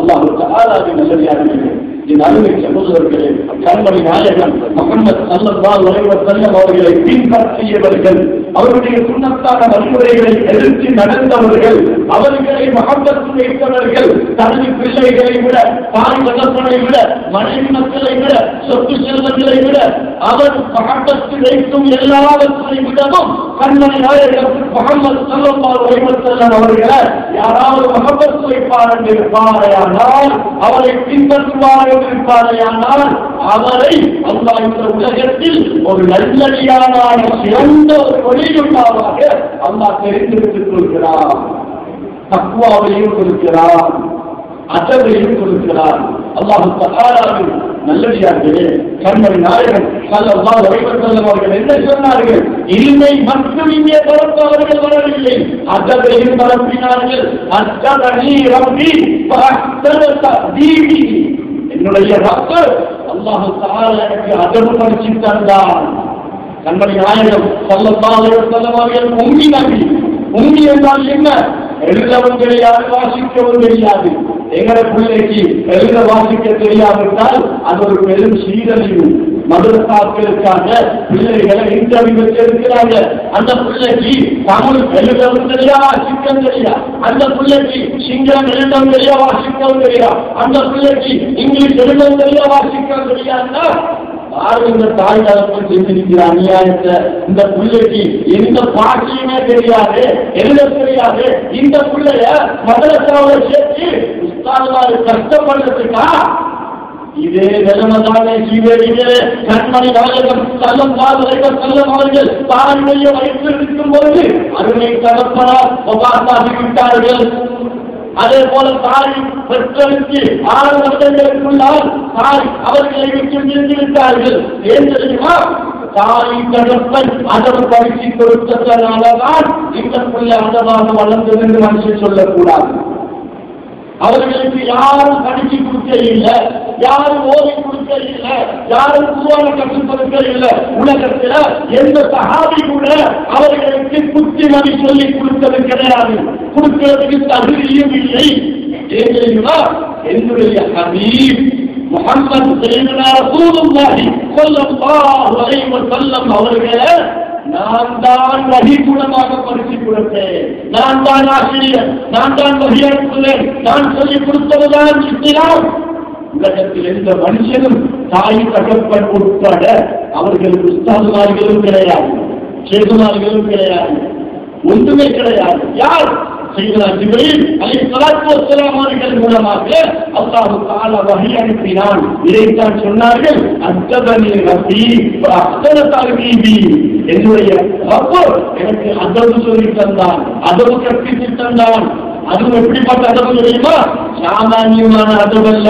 அல்லாஹ் தாலாவின் நல்லடியார்களே என் அருமை சகோதரர்களே கண்மணி நாயகன் முகமது சல்லல்லாஹு அலைஹி வஸல்லம் அவர்களை பின்பற்றியவர்கள் அவருடைய சுண்ணத்தான வழிமுறைகளை எதிர்த்து நடந்தவர்கள் அவர்களை மகப்பத்து வைத்தவர்கள் தனது பிள்ளைகளை விட தாய் தகப்பனை விட மனைவி மக்களை விட சொத்து செல்வங்களை விட அவர் மகப்பத்து வைக்கும் எல்லாவற்றை விடவும் கண்மணி நாயகன் முகமது சல்லல்லாஹு அலைஹி வஸல்லம் அவர்களை யாராவது மகப்பத்து வைப்பார் என்று இருப்பாரையானால் அவரை பின்பற்றுவார் என்று இருப்பாரையானால் அவரை அல்லா இந்த உலகத்தில் ஒரு நல்லடியானான சிறந்த ஒரு வழியுள்ளாவாக அல்லா தெரிந்திருத்துக் கொள்கிறார் தக்குவாவையும் கொடுக்கிறார் அசவையும் கொடுக்கிறார் அல்லாஹு தகாராவில் நல்லடியார்களே கண்மணி நாயகன் சல்லல்லாஹு அலைஹி அவர்கள் என்ன சொன்னார்கள்? இல்மை மட்டும் இங்கே பரப்பவர்கள் வரவில்லை. அசவையும் பரப்பினார்கள். அசதனி ரப்பி என்னுடைய ரப்பர் அல்லாஹு தஆலா எனக்கு அதவு படிச்சு தந்தான் கண்மணி நாயகம் சல்லல்லாஹு அலைஹி வஸல்லம் அவர்கள் உம்மி என்றால் என்ன? எழுதவும் தெரியாது வாசிக்கவும் தெரியாது. எங்கட பிள்ளைக்கு எழுத வாசிக்க தெரியாவிட்டால் அது ஒரு பெரும் சீரழிவு. மதுரசாக்களுக்காக பிள்ளைகளை இன்டர்வியூ வச்சிருக்கிறாங்க அந்த பிள்ளைக்கு தமிழ் எழுதவும் தெரியா வாசிக்கவும் தெரியா? அந்த பிள்ளைக்கு சிங்களம் எழுதவும் தெரியா வாசிக்கவும் தெரியா? அந்த பிள்ளைக்கு இங்கிலீஷ் எழுதவும் தெரியா வாசிக்கவும் தெரியாதுன்னா யாரும் இந்த தாய் தகப்பன் செஞ்சிருக்கிற அநியாயத்தை. இந்த பிள்ளைக்கு எந்த பாட்டியுமே தெரியாது எழுத தெரியாது. இந்த பிள்ளைய மதரசாவை சேர்த்து உஸ்தாதுமாரு கஷ்டப்படுறதுக்கா? இதே நிலைமைதானே சீரடிகளே கண்மணி நாயகம் செல்லம் பாதுகாக்க செல்லம் அவர்கள் தாயுடைய வயிற்றில் பொழுது அருமை தகப்பனார் ஒவ்வாத்தாகி விட்டார்கள். அதே போல தாய் பெற்றோருக்கு ஆறு வருடங்களுக்குள்ளால் தாய் அவர்களை விட்டு பிரிந்து விட்டார்கள். ஏன் தெரியுமா? தாய் தகப்பன் அதவு பயிற்சி கொடுத்ததனாலதான் இந்த பிள்ளை அதவாக வளர்ந்தது என்று மனுஷன் சொல்லக்கூடாது. அவர்களுக்கு யாரும் படிச்சு கொடுக்க இல்லை. யாரும் ஓதை கொடுக்க இல்லை யாரும் குருவான கற்றுக் கொடுக்க இல்லை. உலகத்தில் எந்த சகாபி கூட அவர்களுக்கு புத்திமதி சொல்லி கொடுத்தது கிடையாது. கொடுக்கிறதுக்கு தகுதியும் இல்லை. ஏன்னா என்னுடைய ஹபீப் முகமது சையதுனா ரசூலுல்லாஹி ஸல்லல்லாஹு அலைஹி வஸல்லம் அவர்களை நான் தான் வகி குணமாக படித்து கொடுத்தேன். நான் தான் ஆசிரியர் நான் தான் வகி நான் சொல்லிக் கொடுத்ததுதான் இஸ்லாம். உலகத்தில் எந்த மனுஷனும் தாய் தகப்பன் உட்பட அவர்கள் உஸ்தாதுமார்களும் கிடையாது சேதுமார்களும் கிடையாது ஒன்றுமே கிடையாது. யார்? செய்கிறார் ஜிப்ரீல் அலைஹிஸ்ஸலாத்து வஸ்ஸலாம் அவர்கள் மூலமாக அல்லாஹ் தஆலா வஹி அனுப்பினான். இதைத்தான் சொன்னார்கள் அத்தபனி ரப்பி அஹ்சன தர்பீபி என்னுடைய ரப்பு எனக்கு அதவு சொல்லி தந்தான் அதவு கற்பித்து தந்தான். அதுவும் எப்படிப்பட்ட அதவு தெரியுமா? சாமானியமான அதவல்ல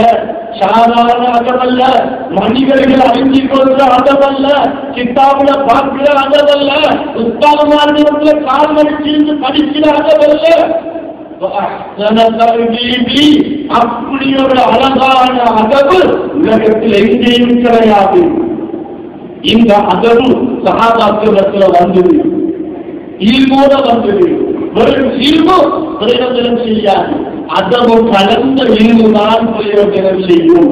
சாதாரண அதவல்ல மனிதர்கள் அறிஞ்சு கொள்கிற அதவல்ல கித்தாபுல பார்க்கிற அதவல்ல உத்தாரமான கால் மடிச்சிருந்து படிக்கிற அதவல்ல. அப்படி ஒரு அழகான அதவு உலகத்தில் எங்கேயும் கிடையாது இந்த அதவு சகாபாத்திரத்துல வந்தது. இல்மோட வந்தது. வெறும் இல்மு பிரயோஜனம் செய்யாது அதவு கலந்த இல்முதான் பிரயோஜனம் செய்யும்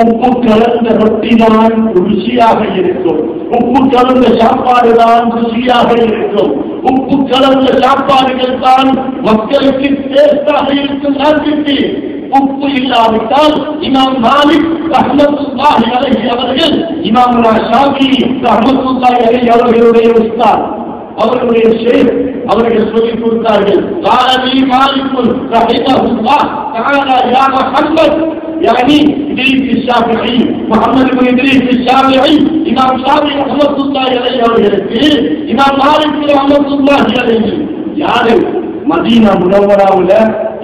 உப்பு கலந்த ரொட்டி தான் ருசியாக இருக்கும் உப்பு கலந்த சாப்பாடு தான் ருசியாக இருக்கும் உப்பு கலந்த சாப்பாடுகள் தான் மக்களுக்கு டேஸ்டாக இருக்கும் நாட்டுக்கு உப்பு இல்லாவிட்டால் இமாம் மாலிக் ரஹ்மத்துல்லாஹி அலைஹி அவர்கள் இமாம் ஷாஃபி ரஹ்மத்துல்லாஹி அலைஹி அவர்களுடைய உஸ்தாத் அவர்களுடைய ஷேக் அவர்கள் சொல்லிக் கொடுத்தார்கள் காலனி மாலிக்குல் ரஹிமஹுல்லாஹ் தஆலா யா முஹம்மத் يعني إدريس الشافعي محمد بن إدريس الشافعي إمام شافعي رحمة الله عليه அவர்களுக்கு இமாம் மாலிக் ரஹ்மத்துல்லாஹி அலைஹி யாரு மதீனா முனவராவுல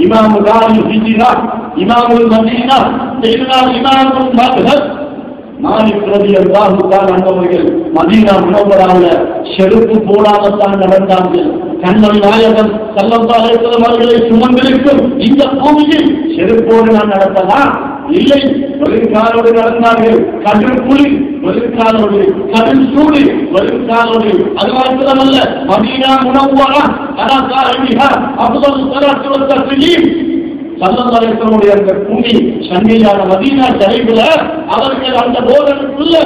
இமாம் தாரி ஹிஜ்ரா இமாமுல் மதீனா செய்தனா இமாமுல் மத்ஹப் மாலிக் ரலியல்லாஹு தஆலா அன்பவர்கள் மதீனா முனவராவுல செருப்பு போடாமத்தான் நடந்தார்கள் கண்ணன் நாயகன் சல்லல்லாஹு இருக்கிற வஸல்லம் அவர்களை சுமந்திருக்கும் இந்த பூமியில் செருப்போடு நான் நடத்தலாம் இல்லை. தொழிற்காலோடு நடந்தார்கள். கதிர் புலி தொழிற்காலோடு கதிர் சூடு தொழிற்காலோடு அது மாத்திரமல்ல. மதீனா உணவுவாரா அலா சாஹிபிஹா அஃதல் ஸலாத்து அந்த பூமி சன்னியான மதீனா தலைவுல அவர்கள் அந்த போதனுக்குள்ள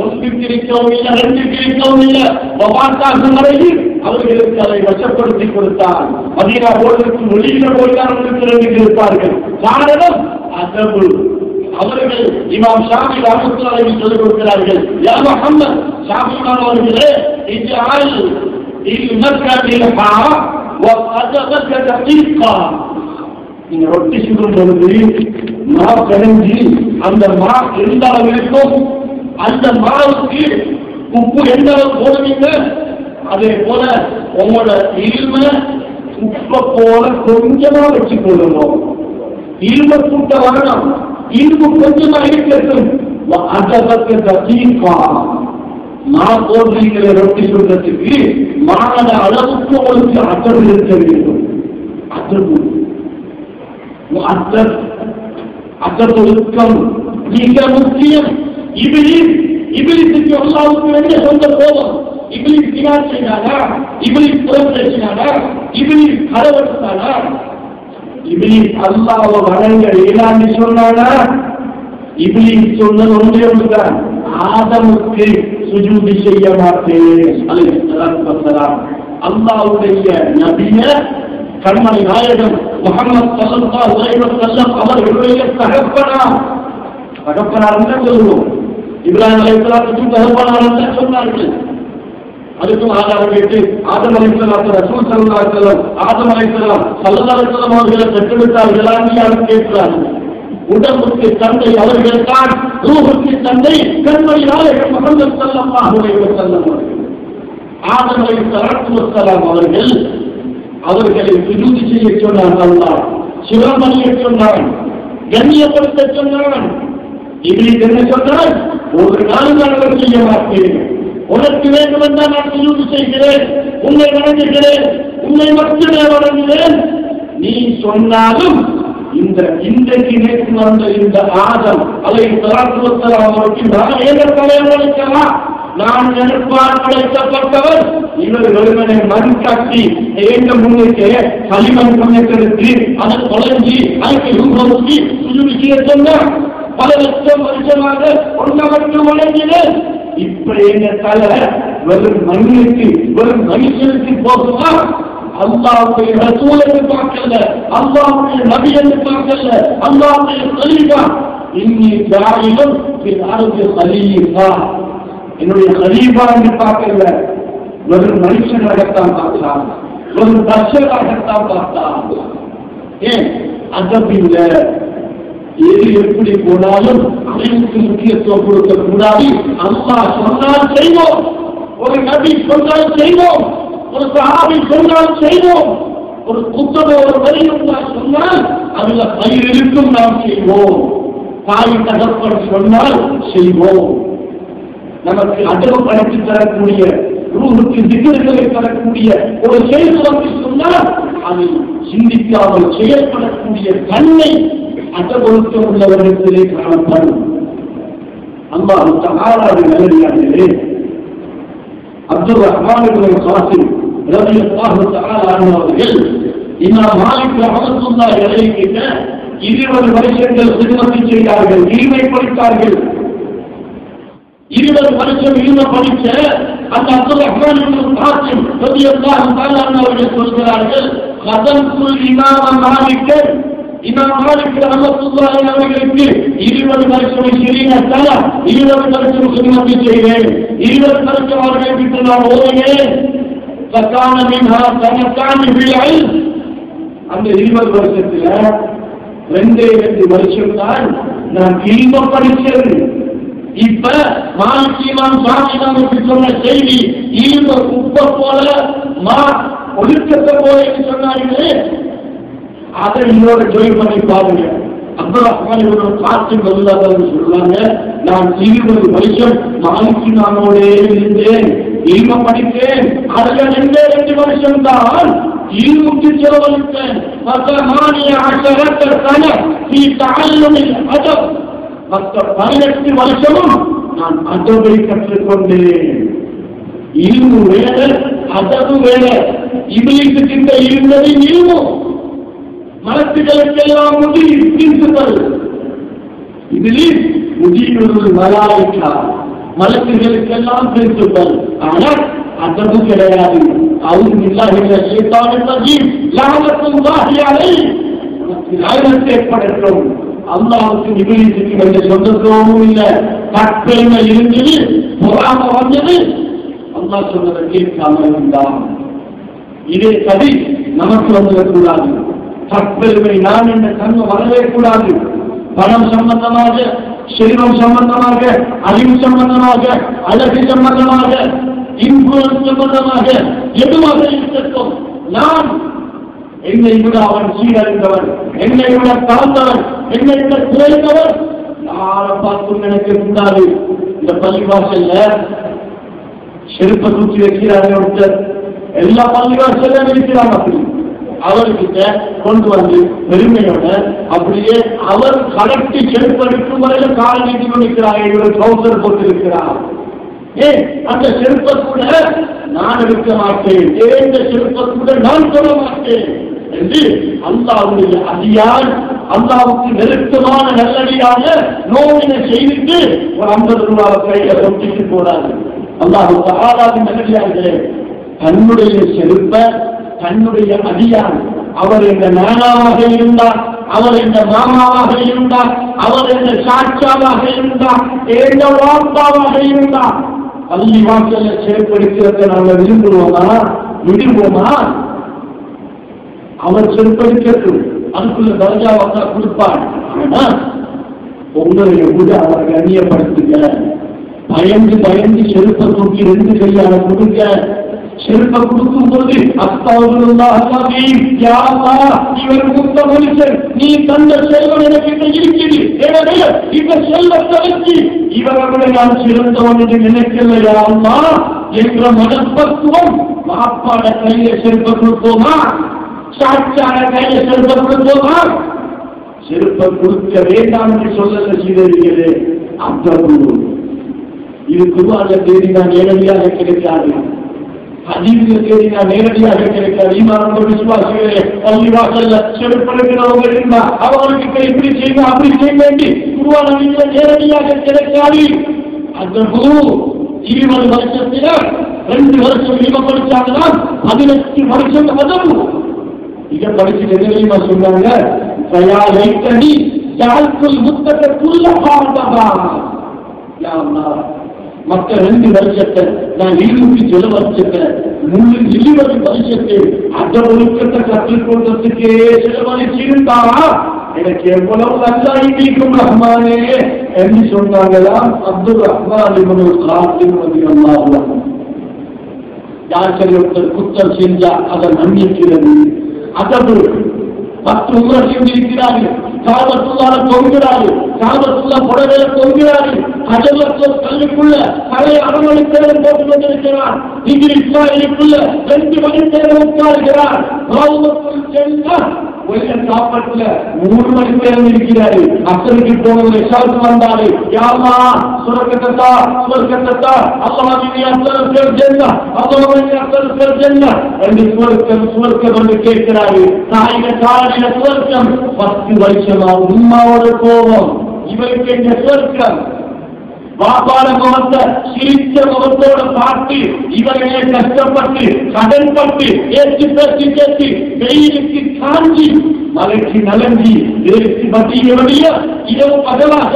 ஒன்றுக்கு இருக்கவும் இல்லை ரெண்டு இருக்கவும் இல்லை. வபாத்தாகும் வரையில் அவர்களுக்கு அதை வசப்படுத்தி கொடுத்தார். மதீனா போதற்கு வெளியில போய்தான் அவர்களுக்கு இருப்பார்கள் காரணம் அதபு. அவர்கள் இமாம் ஷாமி ராமத்துலாவை சொல்லிக் கொடுக்கிறார்கள் யா முஹம்மத் ஷாமி அவர்களே இஜ்அல் இல் ஹா வ நீங்க ரொட்டி சுடும் பொழுது மா கரைஞ்சி அந்த மா எந்த இருக்கும் அந்த மாவுக்கு உப்பு எந்த அளவு போடுவீங்க? அதே போல உங்களோட இரும உப்ப போல கொஞ்சமா வச்சு கொள்ளணும் இரும கூட்ட வரணும். இரும்பு கொஞ்சமா இருக்கட்டும். அந்த பக்கம் தீர்ப்பா மா போடுறீங்களே ரொட்டி சொல்றதுக்கு மானட அளவுக்கு உங்களுக்கு அத்தர் இருக்க வேண்டும். அத்தர் அத்தர் ஒழுக்கம் மிக முக்கியம். இபிலிஸ் இபிலிசுக்கு எல்லாவுக்கு வேண்டிய சொந்த கோபம். இபிலிஸ் தியார் செய்தாரா இபிலிஸ் புறம் பேசினாரா இபிலிஸ் கரவெடுத்தாரா இபிலிஸ் அல்லாவை வணங்க ஏதாண்டு சொன்னானா? இபிலிஸ் சொன்னது ஒன்றே ஒன்றுதான். ஆதமுக்கு சுஜூதி செய்ய மாட்டேன். அல்லாவுடைய நபிய கண்மணி நாயகன் முகமது ஸல்லல்லாஹு அலைஹி வஸல்லம் அவர்களுடைய தகப்பனா தகப்பனார் தான் சொல்லுவோம். இப்ராஹிம் அலைத்தலாத்துக்கும் தகப்பனார் தான் சொன்னார்கள். அதுக்கும் ஆதாரம் கேட்டு ஆதம் அலைஹிஸ்ஸலாம் ரசூல் ஸல்லல்லாஹு அலைஹி ஆதம் அலைஹிஸ்ஸலாம் ஸல்லல்லாஹு அலைஹி அவர்களை பெற்றெடுத்தார்களா என்று கேட்கிறார்கள். உடம்புக்கு தந்தை அவர்கள் தான் ரூபுக்கு தந்தை கண்மணி நாயகம் செல்லம்மா அவர்கள். செல்லம் ஆதம் அலைஹிஸ்ஸலாத்து வஸ்ஸலாம் அவர்கள் அவர்களை விருதி செய்ய சொன்னார் அல்லா சிவமணிய சொன்னான் கண்ணியப்படுத்த சொன்னான். இப்படி என்ன சொன்னால் ஒரு நாள் நான் செய்ய மாட்டேன் உனக்கு வேண்டும் என்றால் நான் விருதி செய்கிறேன். உன்னை வணங்குகிறேன். உன்னை மட்டுமே வணங்குகிறேன் நீ சொன்னாலும் இந்த இன்றைக்கு நேற்று நடந்த இந்த ஆதம் அதை தராத்துவத்தலாம் அவருக்கு நான் ஏக தலைவலிக்கலாம் நான் நெருப்பால் படைக்கப்பட்டவர் இவர் வெறுமனை மண் கட்டி ஏங்க முன்னுக்கு களிமண் முன்னெடுத்து அதை தொலைஞ்சி அதுக்கு ரூபமுக்கி சுஜுவிக்கிய சொன்னார். பல லட்சம் வருஷமாக ஒன்றவற்று வழங்கினேன். இப்படி எங்க தலை வெறும் மண்ணுக்கு வெறும் மனுஷனுக்கு போகுமா அல்லாவுடைய ரசூலுக்கு பார்க்கல அல்லாவுடைய நபி என்று பார்க்கல அல்லாவுடைய கலீஃபா இன்னி ஜாயிலும் பின் அரபு கலீஃபா என்னுடைய கலீஃபா என்று பார்க்கல வெறும் மனுஷனாகத்தான் பார்த்தான் வெறும் பஷராகத்தான் பார்த்தான் ஏன் அதபில்ல எது எப்படி போனாலும் அனைத்து முக்கியத்துவம் கொடுக்க கூடாது அம்மா சொன்னால் செய்வோம். ஒரு நபி சொன்னால் செய்வோம். ஒரு சஹாபி சொன்னால் செய்வோம். ஒரு புத்தக ஒரு வரி சொன்னால் அதுல பயிர் இருக்கும் நாம் செய்வோம். தாய் தகப்பன் சொன்னால் செய்வோம். நமக்கு அடவு படைத்து தரக்கூடிய ரூஹுக்கு திகர்களை தரக்கூடிய ஒரு செயல் சொன்னால் அதை சிந்திக்காமல் செயல்படக்கூடிய தன்மை அடவொழுக்கம் உள்ளவர்களிடத்திலே காணப்படும். அல்லாஹ் தகாராது நல்லடியார்களே. அப்துல் ரஹ்மான் காசில் ரவி ரலியல்லாஹு தஆலா அன்ஹு அவர்கள் இமாம் மாலிக் ரஹ்மத்துல்லாஹி அலைஹி கிட்ட இருபது வருஷங்கள் சிறுமதி செய்தார்கள் இனிமை படித்தார்கள். இருபது வருஷம் இனிமை படித்த அந்த அப்துல் ரஹ்மான் இப்னு காசிம் ரலியல்லாஹு தஆலா அன்ஹு அவர்கள் சொல்கிறார்கள் கதம்குல் இமாம் மாலிக் இமாம் மாலிக் ரஹ்மத்துல்லாஹி அவர்களுக்கு இருபது வருஷம் சிறினத்தால இருபது வருஷம் சிறுமதி செய்தேன் இருபது வருஷம் அவர்களை விட்டு நான் ஓடினேன் فكان منها سنتان في العلم அந்த இருபது வருஷத்துல ரெண்டே ரெண்டு வருஷம் தான் நான் இல்ம படிச்சது இப்ப மாலிக்கிமான் சாமிமானுக்கு சொன்ன செய்தி இல்ம குப்பை போல மா ஒழுக்கத்தை போல என்று சொன்னார்களே அதை இன்னொரு ஜோய் பண்ணி பாருங்க. அப்துல் ரஹ்மான் இவரோட காற்று பதிலாக சொல்றாங்க நான் இருபது வருஷம் மாலிக்கு நானோடே இருந்தேன் இல்ம படித்தேன் அதுல ரெண்டே ரெண்டு வருஷம் தான் இல்முக்கு செலவழித்தேன் பத்தமானிய அஷரத்த நீ தாழ்லுமில் அதப் மற்ற பதினெட்டு வருஷமும் நான் அதவை கற்றுக்கொண்டேன். இல்மு வேற அதவு வேற இபிலிக்கு இருந்தது இல்மு மலத்துகளுக்கெல்லாம் முடி பிரின்சிபல் இதில் முதியோர்கள் மலாய்க்கா மலக்குகளுக்கெல்லாம் பிரின்சிபல் ஆனால் அதற்கு கிடையாது. அவரும் இல்லாத சேத்தானின் லாபத்தும் வாகியாலை ஏற்படுத்தும் அல்லாவுக்கு நிபுணத்துக்கு எந்த சொந்தத்துவமும் இல்லை. தற்பெருமை இருந்தது பொறாம வந்தது. அல்லா சொன்னதை கேட்காமல் இருந்தான். இதே கதை நமக்கு வந்துவிடக்கூடாது தற்பெருமை நான் என்ற தன்மை வரவே கூடாது பணம் சம்பந்தமாக செல்வம் சம்பந்தமாக அறிவு சம்பந்தமாக அழகு சம்பந்தமாக இன்புறம் சம்பந்தமாக எதுவாக இருக்கட்டும் நான் என்னை விட அவன் சீரழிந்தவன் என்னை விட தாழ்ந்தவன் என்னை விட குறைந்தவன். யாரை பார்த்தும் எனக்கு கூடாது இந்த பள்ளிவாசல்ல செருப்பை தூக்கி வைக்கிறாங்க ஒருத்தர். எல்லா பள்ளிவாசல்ல இருக்கிறான் அப்படி. அவர்கிட்ட கொண்டு வந்து பெருமையோட அப்படியே அவர் கலட்டி செருப்படுக்கும் வரையில கால் நீட்டி கொண்டிருக்கிறார். இவர் ட்ரௌசர் போட்டு ஏ அந்த செருப்பை கூட நான் எடுக்க மாட்டேன். ஏன் இந்த செருப்பை கூட நான் சொல்ல மாட்டேன் என்று அல்லாவுடைய அதியார் அல்லாவுக்கு நெருக்கமான நல்லடியாக நோவினை செய்துட்டு ஒரு ஐம்பது ரூபாய் கையில கொட்டிட்டு போறாரு அல்லாஹு ஆறாவது நல்லடியார்களே தன்னுடைய செருப்பை தன்னுடைய அதியார் அவர் என்ற நானாவாக இருந்தார் அவர் என்ற மாமாவாக இருந்தார் அவர் என்ற சாட்சாவாக இருந்தார் எந்த வாப்பாவாக இருந்தார். பள்ளி வாசல்ல செருப்படுக்கிறத நாங்கள் விரும்புவோமா? விரும்புவோமா? அவர் செருப்படுக்கட்டும் அதுக்குள்ள தர்ஜா வந்தா கொடுப்பார். ஆனா உங்களை கூட அவரை கண்ணியப்படுத்துங்க பயந்து பயந்து செருப்பை தூக்கி ரெண்டு கையால கொடுங்க. செருப்பை கொடுக்கும் போது இவர் முத்த மனுஷன் நீ தந்த செல்வம் எனக்கு இருக்கிறது எனவே இந்த செல்வத்தை வச்சு இவர்களை நான் சிறந்தவன் என்று நினைக்கலையா அம்மா என்ற மனப்பக்குவம் பாப்பாட கையில செருப்பை கொடுப்போமா சாட்சாட கையில செருப்பை கொடுப்போமா செருப்பை கொடுக்க வேண்டாம் என்று சொல்லல சீரழிகளே அவ்வளவு இது குருவான தேதி நான் நேரடியாக கிடைக்காது அதிக நேரடியாக கிடைக்காது ஈமானோட விசுவாசிகளே பள்ளிவாசல்ல செருப்படுகிறவங்க இருந்தா அவர்களுக்கு இப்படி செய்யணும் அப்படி செய்ய வேண்டி. குருவான நேரடியாக கிடைக்காது. அந்த குரு இருபது வருஷத்துல ரெண்டு வருஷம் இவ படிச்சாங்கன்னா பதினெட்டு வருஷம் உதவு இத படிச்சுட்டு என்ன தெரியுமா சொன்னாங்க தயா லைத்தனி யாருக்குள் முத்தகத்துள்ள பாண்டவா யா அல்லாஹ் மற்ற ரெண்டு வருஷத்தை நான் இருநூத்தி சில வருஷத்தை முழு இருபது வருஷத்தை அந்த ஒழுக்கத்தை கற்றுக்கொண்டதுக்கே செலவழிச்சிருந்தா எனக்கு எவ்வளவு நல்லா இருக்கும் ரஹ்மானே என்று சொன்னாங்களாம் அப்துல் ரஹ்மான் இவனு காத்தின் அல்லாஹ் யார் ஒருத்தர் குத்தம் செஞ்சா அதை மன்னிக்கிறது. அதற்கு பத்து உமர் செஞ்சிருக்கிறார்கள் காபத்துள்ளால தொங்குகிறார்கள் காபத்துள்ளா புடவையில தொங்குகிறார்கள் அஜல்லத்தோ கல்லுக்குள்ள பழைய அரவணைத்தேரம் போட்டு கொண்டிருக்கிறார் இங்கு இஸ்ராயலுக்குள்ள ரெண்டு மணி நேரம் உட்காருகிறார் சென்றார் ஒரே சாப்பாட்டுல மூணு மணி நேரம் இருக்கிறாரு. அசலுக்கு போனது ரிசால்ட் வந்தாரு யாமா சுரக்கத்தா சுரக்கத்தா அல்லாஹ் அசல் பேர் ஜென்னா அல்லாஹ் அசல் பேர் ஜென்னா ரெண்டு சுவர்க்கம் சுவர்க்கம் என்று கேட்கிறாரு. தாயின காலையில சுவர்க்கம் பத்து வருஷமா உண்மாவோட கோபம். இவருக்கு எங்க சுவர்க்கம் வாப்பாட முகத்தை சிரித்த முகத்தோட பார்த்து இவர்களே கஷ்டப்பட்டு கடன்பட்டு ஏற்றி பேசி பேசி வெயிலுக்கு காஞ்சி மலைக்கு நலஞ்சி இதற்கு மத்திய இரவு பகலாக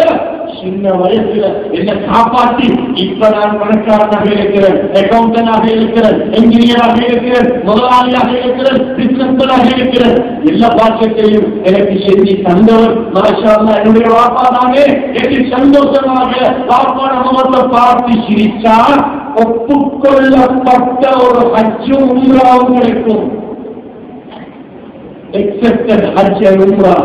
சின்ன வயசுல என்ன காப்பாற்றி இப்ப நான் பணக்காரனாக இருக்கிறேன் அக்கௌண்டனாக இருக்கிறேன் என்ஜினியராக இருக்கிறேன் முதலாளியாக இருக்கிறேன் பிசினஸ்மேனாக இருக்கிறேன். எல்லா பாக்கியத்தையும் எனக்கு செஞ்சு தந்தவர் மாஷா என்னுடைய வாப்பா தானே என்று சந்தோஷமாக வாப்பா நம்ம பார்த்து சிரிச்சா ஒப்புக்கொள்ளப்பட்ட ஒரு ஹஜ்ஜும் உம்ராவும் கிடைக்கும் எக்ஸப்டட் ஹஜ் உம்ரா.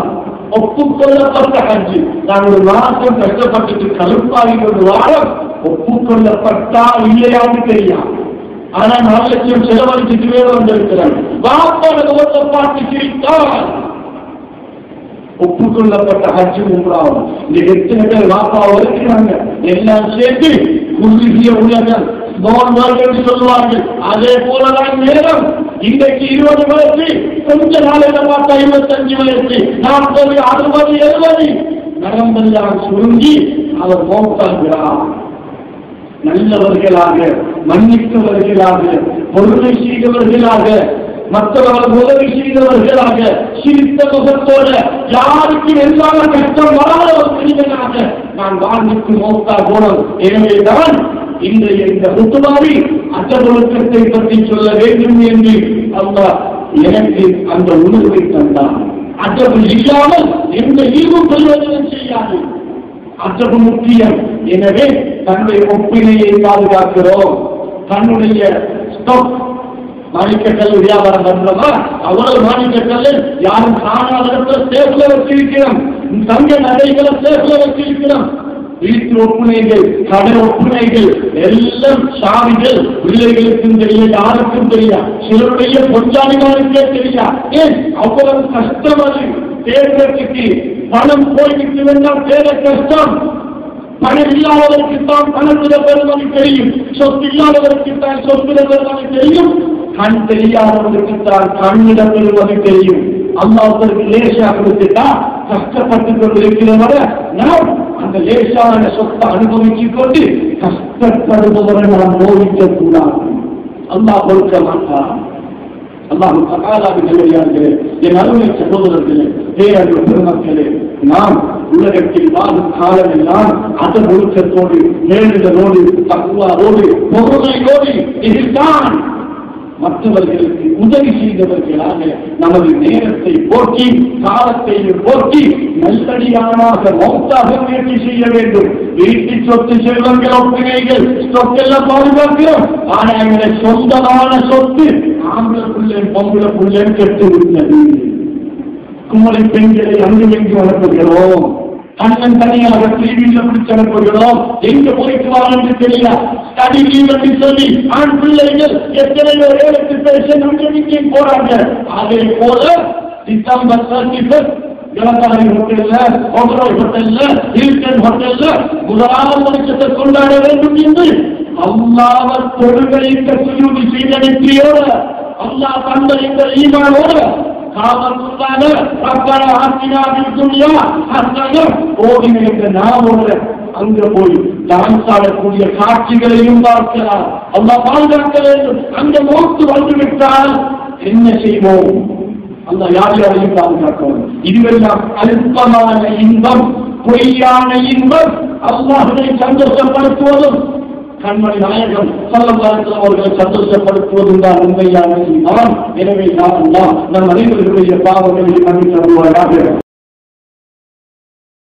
ஒப்புக்கொள்ளப்பட்ட ஹஜ் நான் ஒரு கஷ்டப்பட்டுட்டு கஷ்டப்பட்டு கருப்பாகி ஒரு வாரம் ஒப்புக்கொள்ளப்பட்டா இல்லையான்னு தெரியா ஆனா நாலு லட்சம் செலவழிச்சுட்டு வேறு வந்திருக்கிறார். வாப்பாட முகத்தை பார்த்து சிரித்தால் ஒப்புக்கொள்ளப்பட்ட ஹஜ் உம்ராவும். இந்த எத்தனை பேர் வாப்பா இருக்கிறாங்க எல்லாம் சேர்த்து குறுகிய உலகம். நோன்பார்கள் சொல்வார்கள் அதே போலதான் நேரம். இன்றைக்கு இருபது வயசு கொஞ்ச நாளையில பார்த்தா இருபத்தஞ்சு வயசு நாற்பது அறுபது எழுபது. நரம்பெல்லாம் சுருங்கி அவர் மோப்பாகிறார் நல்லவர்களாக மன்னித்தவர்களாக பொருளை செய்தவர்களாக மற்றவர்கள் உதவி செய்தவர்களாக சிரித்த முகத்தோட யாருக்கு எல்லா கஷ்டம் வராத ஒரு மனிதனாக நான் வாழ்ந்துக்கு மோத்தா போனோம். எனவேதான் இன்றைய இந்த புத்துமாவில் அச்சபொழுக்கத்தை பற்றி சொல்ல வேண்டும் என்று அல்லாஹ் எனக்கு அந்த உணர்வை தந்தான். அச்சபு இல்லாமல் எந்த ஈவும் கொள்வதும் செய்யாது. அச்சகு முக்கியம். எனவே தன்னுடைய ஒப்பினையை பாதுகாக்கிறோம். தன்னுடைய ஸ்டாக் மாணிக்கக்கல் வியாபாரம் பண்றோமா அவ்வளவு மாணிக்கக்கல் யாரும் காணாத இடத்துல சேஃப்ல வச்சிருக்கிறோம். தங்க நகைகளை சேஃப்ல வச்சிருக்கிறோம். வீட்டு ஒப்புமைகள் கடை ஒப்புமைகள் எல்லாம் சாவிகள் பிள்ளைகளுக்கும் தெரியும் யாருக்கும் தெரியா சிலருடைய பொஞ்சாதிகாருக்கே தெரியா ஏன்? அவ்வளவு கஷ்டம் அது. தேர்தலுக்கு பணம் போய்விட்டு வேண்டாம் தேட கஷ்டம். பணம் இல்லாதவருக்கு தான் பணத்தில பெருமதி தெரியும். சொத்து இல்லாதவருக்கு தான் சொத்துல பெருமதி தெரியும். கண் தெரியாதவருக்கு தான் கண்ணிட பெருமதி தெரியும். அல்லாவுக்கு லேசா கொடுத்துட்டா கஷ்டப்பட்டு கொண்டிருக்கிறவரை நாம் அந்த லேசான சொத்தை அனுபவித்துக் கொண்டு கஷ்டப்படுபவரை நாம் போதிக்க கூடாது அல்லா கொடுக்க மாட்டான் அல்லாஹ் தகாதாவின் நிலையார்களே என் அருமை சகோதரர்களே பேரறிவு பெருமக்களே நாம் உலகத்தில் வாழும் காலம் எல்லாம் அதன் ஒழுக்கத்தோடு நேரிடலோடு தக்குவாரோடு பொறுமையோடு இதுதான் மற்றவர்களுக்கு உதவி செய்தவர்களாக நமது நேரத்தை போக்கி காலத்தை போக்கி நல்லடியானாக மௌத்தாக முயற்சி செய்ய வேண்டும். வீட்டு சொத்து செல்வங்கள் ஒப்புகைகள் சொத்தெல்லாம் பாதுகாக்கிறோம். ஆனா எங்களை சொந்தமான சொத்து ஆம்பளை பிள்ளை பொம்பளை பிள்ளை கெட்டு விட்டது. குமரி பெண்களை அங்கு எங்கு கண்ணன் அண்ணன் தனியாக டிவியில பிடிச்சு அனுப்புகிறோம் எங்க போயிட்டு வா என்று தெரியல. ஸ்டடி லீவ் என்று சொல்லி ஆண் பிள்ளைகள் எத்தனையோ ஏழுக்கு பேச அங்கே போறாங்க அதே போல டிசம்பர் தேர்ட்டி ஃபர்ஸ்ட் ஜலதாரி ஹோட்டல்ல ஓபரோய் ஹோட்டல்ல ஹில்டன் ஹோட்டல்ல முதலாவது வருஷத்தை கொண்டாட வேண்டும் என்று அல்லாவ தொழுகைக்கு சுயூதி செய்த நெற்றியோட அல்லாஹ் தந்த இந்த ஈமானோட காமத்துள்ளான ரப்பன ஆத்தினா பில் துன்யா ஹஸனம் ஓடின என்ற நாமோட அங்க போய் டான்ஸ் ஆடக்கூடிய காட்சிகளையும் பார்க்கலாம். அல்லாஹ் பாதுகாக்க வேண்டும். அந்த மோத்து வந்துவிட்டால் என்ன செய்வோம்? அந்த யார் யாரையும் பாதுகாக்கணும் இதுவெல்லாம் அல்பமான இன்பம் பொய்யான இன்பம். அல்லாஹனை சந்தோஷப்படுத்துவதும் கண்மணி நாயகம் சொல்லலாம் அவர்களை சந்தோஷப்படுத்துவதும் தான் உண்மையான இன்பம். எனவே நாம் நம் அனைவர்களுடைய பாவங்களை மன்னித்து வருவாயாக